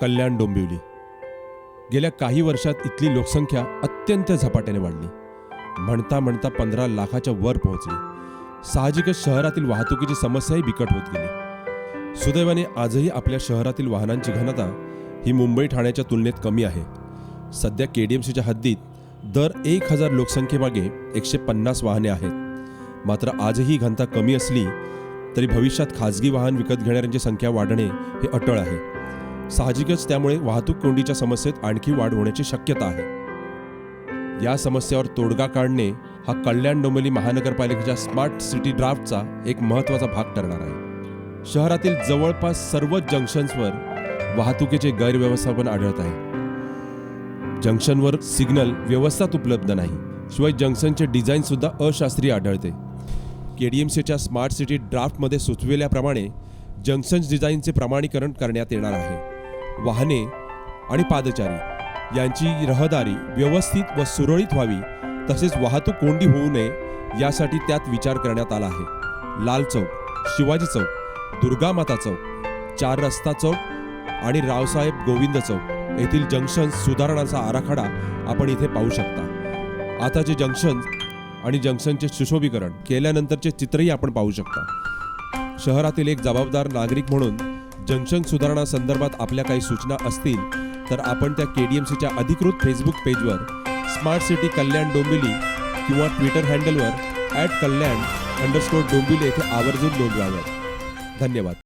कल्याण डोंबिवली. गेल्या काही वर्षात इथली लोकसंख्या अत्यंत झपाट्याने वाढली. म्हणता म्हणता पंधरा लाखाच्या वर पोहोचली. साहजिकच शहरातील वाहतुकीची समस्याही बिकट होत गेली. सुदैवाने आजही आपल्या शहरातील वाहनांची घनता ही मुंबई ठाण्याच्या तुलनेत कमी आहे. सध्या के डी एम सीच्या हद्दीत दर एक हजार लोकसंख्येमागे एकशे पन्नास वाहने आहेत. मात्र आजही घनता कमी असली तरी भविष्यात खाजगी वाहन विकत घेणाऱ्यांची संख्या वाढणे हे अटळ आहे. साहजिकच त्यामुळे वाहतूक कोंडीच्या समस्येत आणखी वाढ होण्याची शक्यता आहे. या समस्येवर तोडगा काढणे हा कल्याण डोंबिवली महानगरपालिकेच्या स्मार्ट सिटी ड्राफ्टचा एक महत्त्वाचा भाग ठरणार आहे. शहरातील जवळपास सर्व जंक्शन्सवर वाहतुकीचे गैरव्यवस्थापन आढळत आहे. जंक्शनवर सिग्नल व्यवस्थात उपलब्ध नाही शिवाय जंक्शनचे डिझाईनसुद्धा अशास्त्रीय आढळते. के डी एम सीच्या स्मार्ट सिटी ड्राफ्टमध्ये सुचविल्याप्रमाणे जंक्शन्स डिझाईनचे प्रमाणीकरण करण्यात येणार आहे. वाहने आणि पादचारी यांची रहदारी व्यवस्थित व सुरळीत व्हावी तसेच वाहतूक कोंडी होऊ नये यासाठी त्यात विचार करण्यात आला आहे. लाल चौक शिवाजी चौक दुर्गामाता चौक चार रस्ता चौक आणि रावसाहेब गोविंद चौक येथील जंक्शन सुधारणाचा आराखडा आपण इथे पाहू शकता. आताचे जंक्शन आणि जंक्शनचे सुशोभीकरण केल्यानंतरचे चित्रही आपण पाहू शकता. शहरातील एक जबाबदार नागरिक म्हणून जंक्शन सुधारणा संदर्भात आपल्या काही सूचना असतील तर आपण त्या के डी एम सीच्या अधिकृत फेसबुक पेजवर स्मार्ट सिटी कल्याण डोंबिवली किंवा ट्विटर हँडलवर ॲट कल्याण अंडरस्कोर डोंबिवली येथे आवर्जून नोंदवाव्यात धन्यवाद.